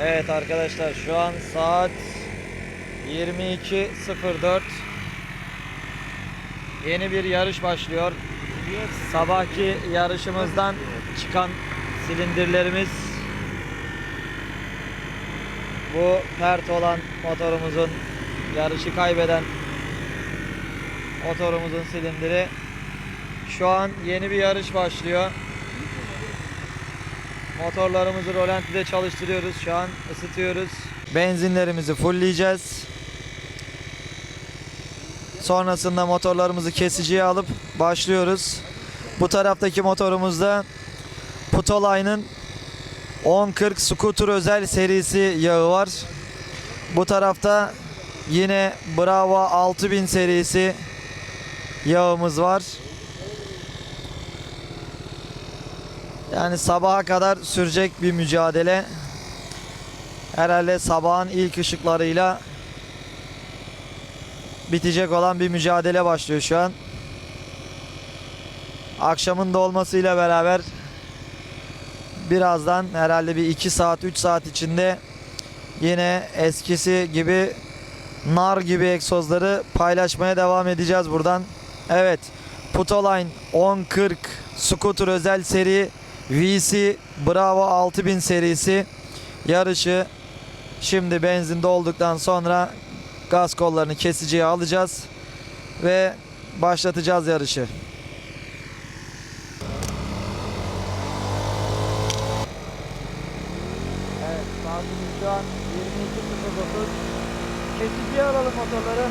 Evet arkadaşlar şu an saat 22.04 Yeni bir yarış başlıyor. Sabahki yarışımızdan çıkan silindirlerimiz bu pert olan motorumuzun yarışı kaybeden motorumuzun silindiri şu an yeni bir yarış başlıyor. Motorlarımızı rolantide çalıştırıyoruz. Şu an ısıtıyoruz. Benzinlerimizi fullleyeceğiz. Sonrasında motorlarımızı kesiciye alıp başlıyoruz. Bu taraftaki motorumuzda Putoline'ın 1040 Scooter özel serisi yağı var. Bu tarafta yine Bravo 6000 serisi yağımız var. Yani sabaha kadar sürecek bir mücadele. Herhalde sabahın ilk ışıklarıyla bitecek olan bir mücadele başlıyor şu an. Akşamın da olmasıyla beraber birazdan herhalde bir 2 saat 3 saat içinde yine eskisi gibi nar gibi egzozları paylaşmaya devam edeceğiz buradan. Evet Putoline 1040 Scooter özel seri VC Bravo 6000 serisi yarışı şimdi benzin dolduktan sonra gaz kollarını kesiciye alacağız ve başlatacağız yarışı. Evet saatimiz şu an 22.09 kesiciye alalım motorları.